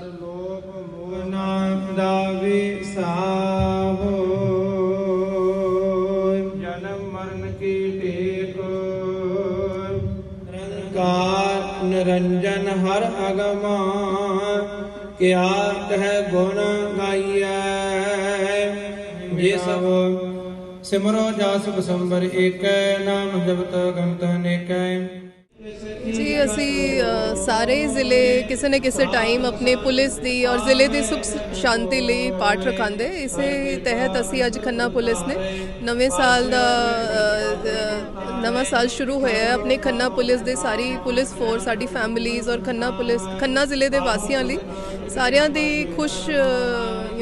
ਕ੍ਰੋਧ ਅਰ ਮੋਹ ਨਾ ਦਾ ਵਿਸਾਵੋ ਜਨਮ ਮਰਨ ਕੀ ਟੇਕ ਨਿਰੰਕਾਰ ਨਿਰੰਜਨ ਹਰ ਅਗਮਾ ਕਿਆ ਕਹਿ ਗੁਣ ਗਾਈਐ। ਜੇ ਸਭ ਸਿਮਰੋ ਜਾਸ ਬਸੰਬਰ ਏਕੈ, ਨਾਮ ਜਪਤ ਗੰਤ ਅਨੇਕੈ ਜੀ, ਅਸੀਂ ਸਾਰੇ ਜ਼ਿਲ੍ਹੇ ਕਿਸੇ ਨਾ ਕਿਸੇ ਟਾਈਮ ਆਪਣੇ ਪੁਲਿਸ ਦੀ ਔਰ ਜ਼ਿਲ੍ਹੇ ਦੀ ਸੁਖ ਸ਼ਾਂਤੀ ਲਈ ਪਾਠ ਰਖਾਉਂਦੇ ਇਸੇ ਤਹਿਤ ਅਸੀਂ ਅੱਜ ਖੰਨਾ ਪੁਲਿਸ ਨੇ ਨਵੇਂ ਸਾਲ ਦਾ ਨਵਾਂ ਸਾਲ ਸ਼ੁਰੂ ਹੋਇਆ ਹੈ। ਆਪਣੇ ਖੰਨਾ ਪੁਲਿਸ ਦੇ ਸਾਰੀ ਪੁਲਿਸ ਫੋਰਸ ਸਾਡੀ ਫੈਮਿਲੀਜ਼ ਔਰ ਖੰਨਾ ਪੁਲਿਸ, ਖੰਨਾ ਜ਼ਿਲ੍ਹੇ ਦੇ ਵਾਸੀਆਂ ਲਈ ਸਾਰਿਆਂ ਦੀ ਖੁਸ਼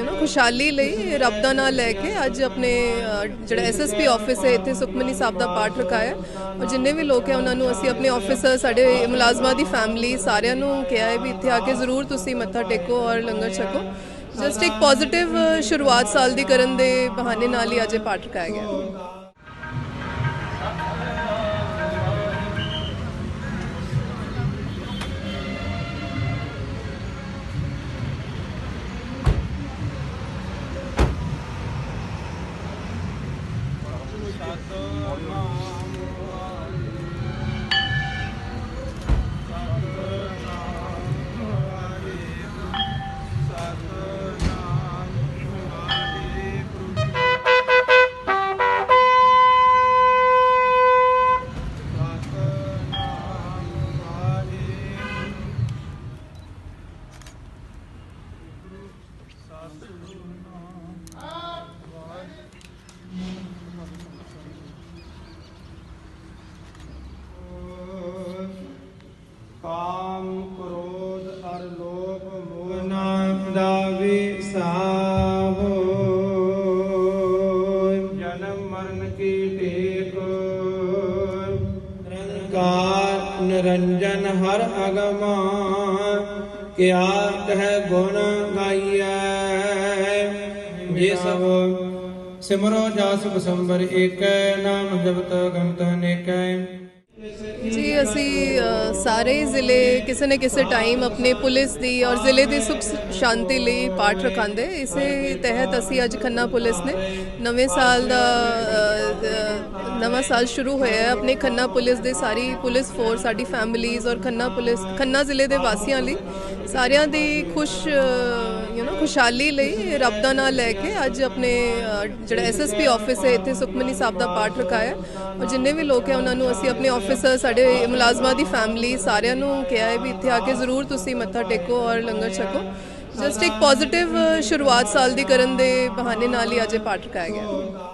ਯੂ نو ਖੁਸ਼ਹਾਲੀ ਲਈ ਰੱਬ ਦਾ ਨਾਮ ਲੈ ਕੇ ਅੱਜ ਆਪਣੇ ਅ, ਜਿਹੜਾ ਐਸਐਸਪੀ ਆਫਿਸ ਹੈ ਇੱਥੇ ਸੁਖਮਨੀ ਸਾਹਿਬ ਦਾ ਪਾਠ ਰਖਾਇਆ ਔਰ ਜਿੰਨੇ ਵੀ ਲੋਕ ਹੈ ਉਹਨਾਂ ਨੂੰ ਅਸੀਂ ਆਪਣੇ ਆਫਿਸਰ ਸਾਡੇ ਮੁਲਾਜ਼ਮਾਂ ਦੀ ਫੈਮਿਲੀ ਸਾਰਿਆਂ ਨੂੰ ਕਿਹਾ ਹੈ ਵੀ ਇੱਥੇ ਆ ਕੇ ਜ਼ਰੂਰ ਤੁਸੀਂ ਮੱਥਾ ਟੇਕੋ ਔਰ ਲੰਗਰ ਛਕੋ। ਜਸਟ ਇੱਕ ਪੋਜ਼ਿਟਿਵ ਸ਼ੁਰੂਆਤ ਸਾਲ ਦੀ ਕਰਨ ਦੇ ਬਹਾਨੇ ਨਾਲ ਹੀ ਅੱਜ ਇਹ ਪਾਠ ਰਖਾਇਆ ਗਿਆ ਹੈ ਵਿਸਾਵੋ ਜਨਮ ਮਰਨ ਕੀ ਟੇਕ। ਨਿਰੰਕਾਰ ਨਿਰੰਜਨ ਹਰ ਅਗਮਾ ਕਿਆ ਕਹਿ ਗੁਣ ਗਾਈਐ। ਜੇ ਸਭ ਸਿਮਰੋ ਜਾਸ ਬਸੰਬਰ ਏਕੈ ਨਾਮ ਜਪਤ ਗੰਤ ਅਨੇਕੈ। ਜੀ ਅਸੀਂ ਅ, ਸਾਰੇ ਜ਼ਿਲ੍ਹੇ ਕਿਸੇ ਨਾ ਕਿਸੇ ਟਾਈਮ ਆਪਣੇ ਪੁਲਿਸ ਦੀ ਔਰ ਜ਼ਿਲ੍ਹੇ ਦੀ ਸੁਖ ਸ਼ਾਂਤੀ ਲਈ ਪਾਠ ਰਖਾਉਂਦੇ ਇਸੇ ਤਹਿਤ ਅਸੀਂ ਅੱਜ ਖੰਨਾ ਪੁਲਿਸ ਨੇ ਨਵੇਂ ਸਾਲ ਦਾ ਨਵਾਂ ਸਾਲ ਸ਼ੁਰੂ ਹੋਇਆ ਹੈ। ਆਪਣੇ ਖੰਨਾ ਪੁਲਿਸ ਦੇ ਸਾਰੀ ਪੁਲਿਸ ਫੋਰਸ ਸਾਡੀ ਫੈਮਿਲੀਜ਼ ਔਰ ਖੰਨਾ ਪੁਲਿਸ ਖੰਨਾ ਜ਼ਿਲ੍ਹੇ ਦੇ ਵਾਸੀਆਂ ਲਈ ਸਾਰਿਆਂ ਦੀ ਖੁਸ਼ ਯੂ نو ਖੁਸ਼ਹਾਲੀ ਲਈ ਰੱਬ ਦਾ ਨਾਮ ਲੈ ਕੇ ਅੱਜ ਆਪਣੇ ਅ, ਜਿਹੜਾ ਐਸਐਸਪੀ ਆਫਿਸ ਹੈ ਇੱਥੇ ਸੁਖਮਨੀ ਸਾਹਿਬ ਦਾ ਪਾਠ ਰਖਾਇਆ ਔਰ ਜਿੰਨੇ ਵੀ ਲੋਕ ਹੈ ਉਹਨਾਂ ਨੂੰ ਅਸੀਂ ਆਪਣੇ ਆਫਿਸਰ ਸਾਡੇ ਮੁਲਾਜ਼ਮਾਂ ਦੀ ਫੈਮਿਲੀ ਸਾਰਿਆਂ ਨੂੰ ਕਿਹਾ ਹੈ ਵੀ ਇੱਥੇ ਆ ਕੇ ਜ਼ਰੂਰ ਤੁਸੀਂ ਮੱਥਾ ਟੇਕੋ ਔਰ ਲੰਗਰ ਛਕੋ। ਜਸਟ ਇੱਕ ਪੋਜ਼ਿਟਿਵ ਸ਼ੁਰੂਆਤ ਸਾਲ ਦੀ ਕਰਨ ਦੇ ਬਹਾਨੇ ਨਾਲ ਹੀ ਅੱਜ ਇਹ ਪਾਠ ਰਖਾਇਆ ਗਿਆ